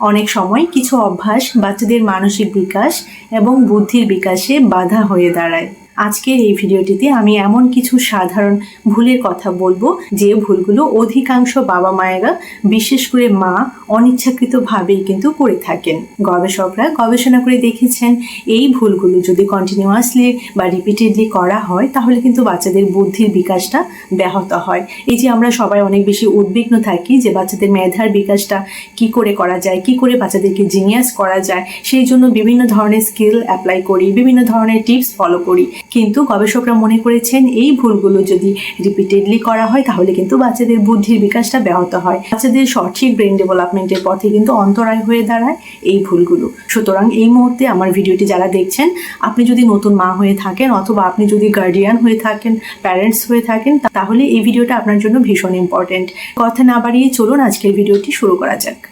অনেক সময় কিছু অভ্যাস বাচ্চাদের মানসিক বিকাশ এবং বুদ্ধির বিকাশে বাধা হয়ে দাঁড়ায়। আজকের এই ভিডিওটিতে আমি এমন কিছু সাধারণ ভুলের কথা বলব, যে ভুলগুলো অধিকাংশ বাবা মায়েরা বিশেষ করে মা অনিচ্ছাকৃতভাবেই কিন্তু করে থাকেন। গবেষকরা গবেষণা করে দেখেছেন, এই ভুলগুলো যদি কন্টিনিউয়াসলি বা রিপিটেডলি করা হয়, তাহলে কিন্তু বাচ্চাদের বুদ্ধির বিকাশটা ব্যাহত হয়। এই যে আমরা সবাই অনেক বেশি উদ্বিগ্ন থাকি যে বাচ্চাদের মেধার বিকাশটা কি করে করা যায়, কি করে বাচ্চাদেরকে জিনিয়াস করা যায়, সেই জন্য বিভিন্ন ধরনের স্কিল অ্যাপ্লাই করি, বিভিন্ন ধরনের টিপস ফলো করি। কিন্তু গবেষকরা মনে করেছেন এই ভুলগুলো যদি রিপিটেডলি করা হয়, তাহলে কিন্তু বাচ্চাদের বুদ্ধির বিকাশটা ব্যাহত হয়। বাচ্চাদের সঠিক ব্রেন ডেভেলপমেন্টের পথে কিন্তু অন্তরায় হয়ে দাঁড়ায় এই ভুলগুলো। সুতরাং এই মুহূর্তে আমার ভিডিওটি যারা দেখছেন, আপনি যদি নতুন মা হয়ে থাকেন অথবা আপনি যদি গার্ডিয়ান হয়ে থাকেন প্যারেন্টস হয়ে থাকেন তাহলে এই ভিডিওটা আপনার জন্য ভীষণ ইম্পর্টেন্ট কথা না বাড়িয়ে চলুন, আজকের ভিডিওটি শুরু করা যাক।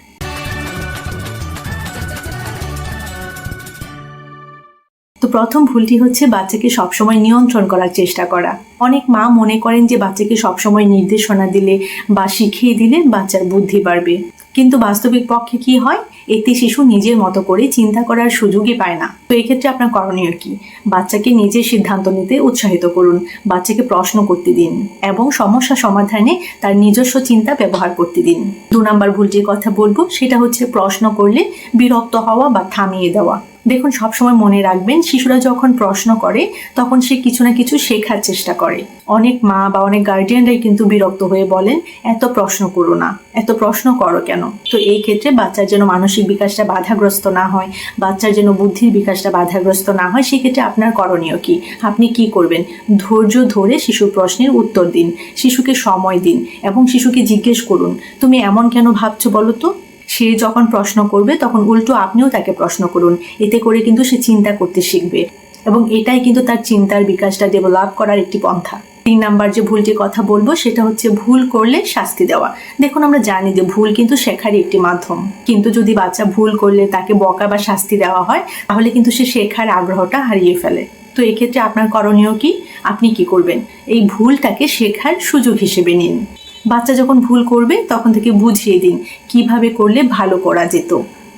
তো প্রথম ভুলটি হচ্ছে বাচ্চাকে সবসময় নিয়ন্ত্রণ করার চেষ্টা করা। অনেক মা মনে করেন যে বাচ্চাকে সবসময় নির্দেশনা দিলে বা শিখিয়ে দিলে বাচ্চার বুদ্ধি বাড়বে। কিন্তু বাস্তবিক পক্ষে কি হয়? এতে শিশু নিজের মতো করে চিন্তা করার সুযোগই পায় না। তো এক্ষেত্রে আপনার করণীয় কি? বাচ্চাকে নিজের সিদ্ধান্ত নিতে উৎসাহিত করুন, বাচ্চাকে প্রশ্ন করতে দিন এবং সমস্যা সমাধানে তার নিজস্ব চিন্তা ব্যবহার করতে দিন। দু নম্বর ভুলটির কথা বলব, সেটা হচ্ছে প্রশ্ন করলে বিরক্ত হওয়া বা থামিয়ে দেওয়া। দেখুন, সবসময় মনে রাখবেন, শিশুরা যখন প্রশ্ন করে, তখন সে কিছু না কিছু শেখার চেষ্টা করে। অনেক মা বা অনেক গার্ডিয়ানরাই কিন্তু বিরক্ত হয়ে বলেন, এত প্রশ্ন করো না, এত প্রশ্ন করো কেন? তো এই ক্ষেত্রে বাচ্চার যেন মানসিক বিকাশটা বাধাগ্রস্ত না হয়, বাচ্চার যেন বুদ্ধির বিকাশটা বাধাগ্রস্ত না হয় সেক্ষেত্রে আপনার করণীয় কি? আপনি কি করবেন? ধৈর্য ধরে শিশুর প্রশ্নের উত্তর দিন, শিশুকে সময় দিন এবং শিশুকে জিজ্ঞেস করুন, তুমি এমন কেন ভাবছ বলো তো? সে যখন প্রশ্ন করবে, তখন উল্টো আপনিও তাকে প্রশ্ন করুন। এতে করে কিন্তু সে চিন্তা করতে শিখবে। এবং এটাই কিন্তু তার চিন্তার বিকাশটা ডেভেলপ করার একটি পন্থা। তিন নাম্বার যে ভুলটির কথা বলব, সেটা হচ্ছে ভুল করলে শাস্তি দেওয়া। দেখুন, আমরা জানি যে ভুল কিন্তু শেখারই একটি মাধ্যম। কিন্তু যদি বাচ্চা ভুল করলে তাকে বকা বা শাস্তি দেওয়া হয়, তাহলে কিন্তু সে শেখার আগ্রহটা হারিয়ে ফেলে। তো এক্ষেত্রে আপনার করণীয় কি? আপনি কি করবেন? এই ভুলটাকে শেখার সুযোগ হিসেবে নিন। বাচ্চা যখন ভুল করবে, তখন থেকে বুঝিয়ে দিন। কীভাবে করলে ভালো করা যেত?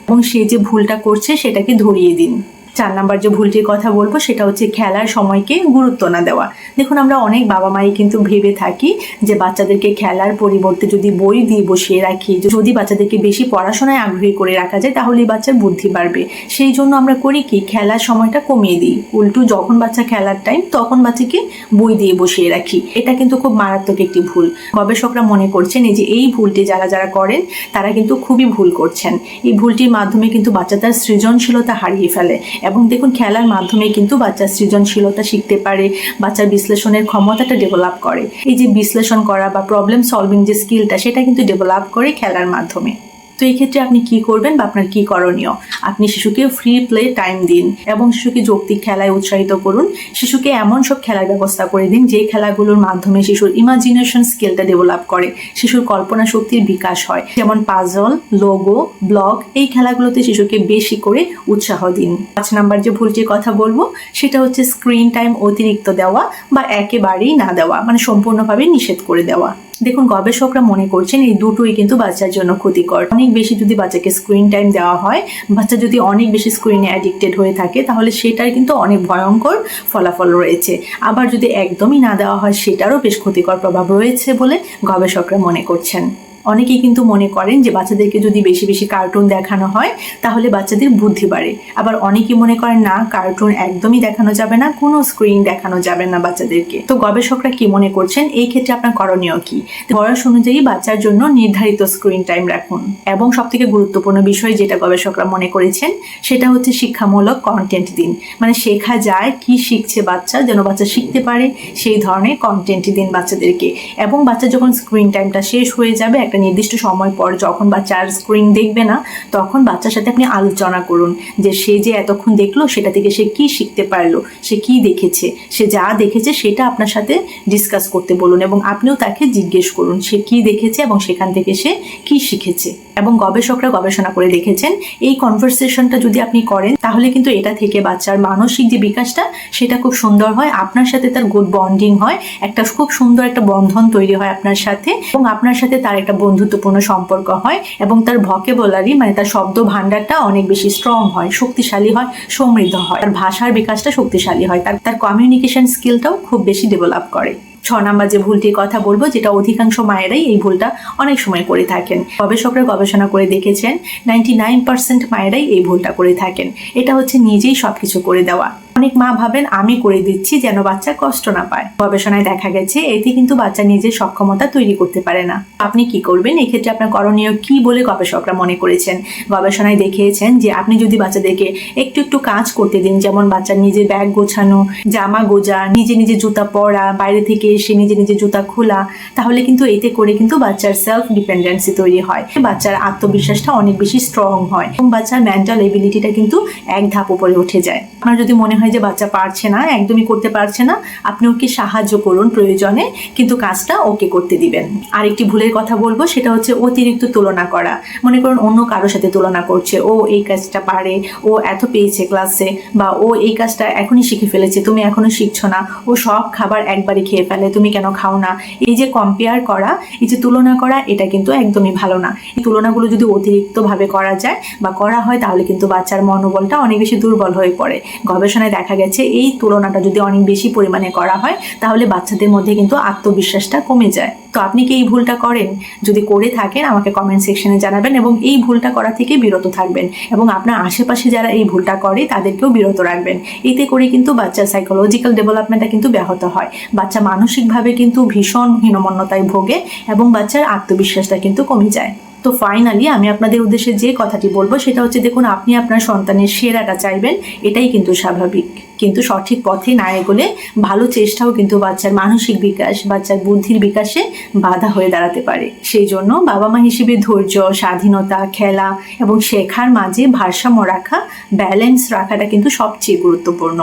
এবং সে যে ভুলটা করছে, সেটাকে ধরিয়ে দিন। চার নাম্বার যে ভুলটির কথা বলব, সেটা হচ্ছে খেলার সময়কে গুরুত্ব না দেওয়া। দেখুন, আমরা অনেক বাবা মাই কিন্তু ভেবে থাকি যে বাচ্চাদেরকে খেলার পরিবর্তে যদি বই দিয়ে বসিয়ে রাখি, যদি বাচ্চাদেরকে বেশি পড়াশোনায় আগ্রহী করে রাখা যায়, তাহলেই বাচ্চার বুদ্ধি বাড়বে। সেই জন্য আমরা করি কি, খেলার সময়টা কমিয়ে দিই। উল্টু, যখন বাচ্চা খেলার টাইম তখন বাচ্চাকে বই দিয়ে বসিয়ে রাখি। এটা কিন্তু খুব মারাত্মক একটি ভুল। গবেষকরা মনে করছেন এই যে, এই ভুলটি যারা যারা করেন, তারা কিন্তু খুবই ভুল করছেন। এই ভুলটির মাধ্যমে কিন্তু বাচ্চা তার সৃজনশীলতা হারিয়ে ফেলে। এবং দেখুন খেলার মাধ্যমে কিন্তু বাচ্চার সৃজনশীলতা শিখতে পারে, বাচ্চার বিশ্লেষণের ক্ষমতাটা ডেভেলপ করে। এই যে বিশ্লেষণ করা বা প্রবলেম সলভিং যে স্কিলটা সেটা কিন্তু ডেভেলপ করে খেলার মাধ্যমে। তো এই ক্ষেত্রে আপনি কি করবেন বা আপনার কি করণীয়? আপনি শিশুকে ফ্রি প্লে টাইম দিন এবং শিশুকে যৌক্তিক খেলায় উৎসাহিত করুন। শিশুকে এমন সব খেলার ব্যবস্থা করে দিন যে খেলাগুলোর মাধ্যমে শিশুর ইমাজিনেশন স্কিলটা ডেভেলপ করে, শিশুর কল্পনা শক্তির বিকাশ হয়। যেমন পাজল লোগো ব্লগ এই খেলাগুলোতে শিশুকে বেশি করে উৎসাহ দিন। পাঁচ নাম্বার যে ভুলটির কথা বলব, সেটা হচ্ছে স্ক্রিন টাইম অতিরিক্ত দেওয়া বা একেবারেই না দেওয়া মানে সম্পূর্ণভাবে নিষেধ করে দেওয়া। দেখুন, গবেষকরা মনে করছেন এই দুটোই কিন্তু বাচ্চার জন্য ক্ষতিকর। অনেক বেশি যদি বাচ্চাকে স্ক্রিন টাইম দেওয়া হয়, বাচ্চা যদি অনেক বেশি স্ক্রিনে অ্যাডিক্টেড হয়ে থাকে, তাহলে সেটার কিন্তু অনেক ভয়ঙ্কর ফলাফল রয়েছে। আবার যদি একদমই না দেওয়া হয়, সেটারও বেশ ক্ষতিকর প্রভাব রয়েছে বলে গবেষকরা মনে করছেন। অনেকেই কিন্তু মনে করেন যে বাচ্চাদেরকে যদি বেশি বেশি কার্টুন দেখানো হয়, তাহলে বাচ্চাদের বুদ্ধি বাড়ে। আবার অনেকেই মনে করেন, না কার্টুন একদমই দেখানো যাবে না, কোনো স্ক্রিন দেখানো যাবে না বাচ্চাদেরকে। তো গবেষকরা কি মনে করছেন? এই ক্ষেত্রে আপনার করণীয় কি? বয়স অনুযায়ী বাচ্চার জন্য নির্ধারিত স্ক্রিন টাইম রাখুন। এবং সব থেকে গুরুত্বপূর্ণ বিষয় যেটা গবেষকরা মনে করেছেন, সেটা হচ্ছে শিক্ষামূলক কন্টেন্ট দিন। মানে শেখা যায় কি শিখছে বাচ্চা, যেন বাচ্চা শিখতে পারে সেই ধরনের কন্টেন্ট দিন বাচ্চাদেরকে। এবং বাচ্চা যখন স্ক্রিন টাইমটা শেষ হয়ে যাবে একটা নির্দিষ্ট সময় পর যখন বাচ্চা আর স্ক্রিন দেখবে না, তখন বাচ্চার সাথে আপনি আলোচনা করুন যে সে যে এতক্ষণ দেখল সেটা থেকে সে কি শিখতে পারল, সে কি দেখেছে, সে যা দেখেছে সেটা আপনার সাথে ডিসকাস করতে বলুন এবং আপনিও তাকে জিজ্ঞেস করুন সে কি দেখেছে এবং সেখান থেকে সে কি শিখেছে। এবং গবেষকরা গবেষণা করে দেখেছেন, এই কনভারসেশনটা যদি আপনি করেন, তাহলে কিন্তু এটা থেকে বাচ্চার মানসিক যে বিকাশটা, সেটা খুব সুন্দর হয়, আপনার সাথে তার গুড বন্ডিং হয়, একটা খুব সুন্দর একটা বন্ধন তৈরি হয় আপনার সাথে এবং আপনার সাথে তার একটা বন্ধুত্বপূর্ণ সম্পর্ক হয় এবং তার ভকেবলারি মানে তার শব্দ ভাণ্ডারটা অনেক বেশি স্ট্রং হয়, শক্তিশালী হয়, সমৃদ্ধ হয়। তার ভাষার বিকাশটা শক্তিশালী হয়। তার তার কমিউনিকেশন স্কিলটাও খুব বেশি ডেভেলপ করে। ছ নাম্বার যে ভুলটির কথা বলব, যেটা অধিকাংশ মায়েরাই এই ভুলটা অনেক সময় করে থাকেন। গবেষকরা গবেষণা করে দেখেছেন নাইনটি নাইন পার্সেন্ট মায়েরাই এই ভুলটা করে থাকেন। এটা হচ্ছে নিজেই সবকিছু করে দেওয়া। অনেক মা ভাবেন, আমি করে দিচ্ছি যেন বাচ্চা কষ্ট না পায়। গবেষণায় দেখা গেছে, এতে কিন্তু বাচ্চা নিজের সক্ষমতা তৈরি করতে পারে না। আপনি কি করবেন? এক্ষেত্রে আপনার করণীয় কি বলে গবেষকরা মনে করেছেন? গবেষণায় দেখিয়েছেন যে, আপনি যদি বাচ্চাদেরকে একটু একটু কাজ করতে দিন, যেমন বাচ্চার নিজের ব্যাগ গোছানো, জামা গোজা, নিজে নিজে জুতা পরা, বাইরে থেকে এসে নিজে নিজে জুতা খোলা, তাহলে কিন্তু এতে করে কিন্তু বাচ্চার সেলফ ডিপেন্ডেন্সি তৈরি হয়। বাচ্চার আত্মবিশ্বাসটা অনেক বেশি স্ট্রং হয় এবং বাচ্চার মেন্টাল এবিলিটিটা কিন্তু এক ধাপ উপরে উঠে যায়। আপনার যদি মনে হয় যে বাচ্চা পারছে না, একদমই করতে পারছে না, আপনি ওকে সাহায্য করুন প্রয়োজনে, কিন্তু কাজটা ওকে করতে দিবেন। আরেকটি ভুলের কথা বলব, সেটা হচ্ছে অতিরিক্ত তুলনা করা। মনে করুন অন্য কারোর সাথে তুলনা করছে, ও এই কাজটা পারে, ও এত পেয়েছে ক্লাসে বা ও এই কাজটা এখনই শিখে ফেলেছে, তুমি এখনও শিখছো না, ও সব খাবার একবারই খেয়ে ফেলে, তুমি কেন খাও না? এই যে কম্পেয়ার করা, এই যে তুলনা করা, এটা কিন্তু একদমই ভালো না। এই তুলনাগুলো যদি অতিরিক্তভাবে করা যায় বা করা হয়, তাহলে কিন্তু বাচ্চার মনোবলটা অনেক বেশি দুর্বল হয়ে পড়ে। গবেষণায় দেখা গেছে, এই তুলনাটা যদি অনেক বেশি পরিমাণে করা হয়, তাহলে বাচ্চাদের মধ্যে কিন্তু আত্মবিশ্বাসটা কমে যায়। তো আপনি কি এই ভুলটা করেন? যদি করে থাকেন, আমাকে কমেন্ট সেকশনে জানাবেন এবং এই ভুলটা করা থেকে বিরত থাকবেন এবং আপনার আশেপাশে যারা এই ভুলটা করে, তাদেরকেও বিরত রাখবেন। এতে করে কিন্তু বাচ্চার সাইকোলজিক্যাল ডেভেলপমেন্টটা কিন্তু ব্যাহত হয়। বাচ্চা মানসিকভাবে কিন্তু ভীষণ হীনমন্যতায় ভোগে এবং বাচ্চার আত্মবিশ্বাসটা কিন্তু কমে যায়। তো ফাইনালি আমি আপনাদের উদ্দেশ্যে যে কথাটি বলব সেটা হচ্ছে দেখুন, আপনি আপনার সন্তানের সেরাটা চাইবেন, এটাই কিন্তু স্বাভাবিক। কিন্তু সঠিক পথে না এগোলে ভালো চেষ্টাও কিন্তু বাচ্চার মানসিক বিকাশ, বাচ্চার বুদ্ধির বিকাশে বাধা হয়ে দাঁড়াতে পারে। সেই জন্য বাবা মা হিসেবে ধৈর্য, স্বাধীনতা, খেলা এবং শেখার মাঝে ভারসাম্য রাখা ব্যালেন্স রাখাটা কিন্তু সবচেয়ে গুরুত্বপূর্ণ।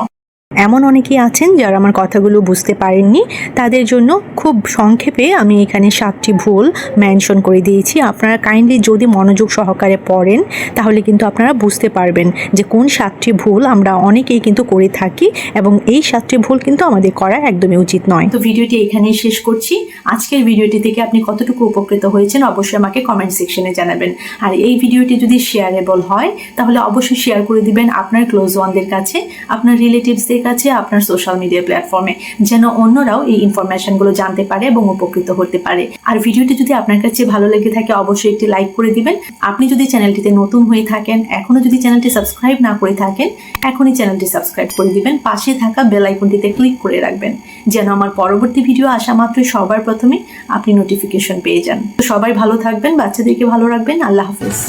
এমন অনেকেই আছেন যারা আমার কথাগুলো বুঝতে পারেননি। তাদের জন্য খুব সংক্ষেপে আমি এখানে সাতটি ভুল মেনশন করে দিয়েছি। আপনারা কাইন্ডলি যদি মনোযোগ সহকারে পড়েন, তাহলে কিন্তু আপনারা বুঝতে পারবেন যে কোন সাতটি ভুল আমরা অনেকেই কিন্তু করে থাকি এবং এই সাতটি ভুল কিন্তু আমাদের করা একদমই উচিত নয়। তো ভিডিওটি এখানেই শেষ করছি। আজকের ভিডিওটি থেকে আপনি কতটুকু উপকৃত হয়েছেন অবশ্যই আমাকে কমেন্ট সেকশনে জানাবেন। আর এই ভিডিওটি যদি শেয়ারেবল হয়, তাহলে অবশ্যই শেয়ার করে দিবেন আপনার ক্লোজ ওয়ানদের কাছে, আপনার রিলেটিভসদের কাছে আপনার সোশ্যাল মিডিয়া প্ল্যাটফর্মে যেন অন্যরাও এই ইনফরমেশনগুলো জানতে পারে এবং উপকৃত হতে পারে। আর ভিডিওটি যদি আপনার কাছে ভালো লেগে থাকে, অবশ্যই একটি লাইক করে দিবেন। আপনি যদি চ্যানেলটিতে নতুন হয়ে থাকেন এখনও যদি চ্যানেলটি সাবস্ক্রাইব না করে থাকেন, এখনই চ্যানেলটি সাবস্ক্রাইব করে দিবেন। পাশে থাকা বেল আইকনটিতে ক্লিক করে রাখবেন, যেন আমার পরবর্তী ভিডিও আসা মাত্র সবার প্রথমে আপনি নোটিফিকেশন পেয়ে যান। তো সবাই ভালো থাকবেন, বাচ্চাদেরকে ভালো রাখবেন। আল্লাহ হাফিজ।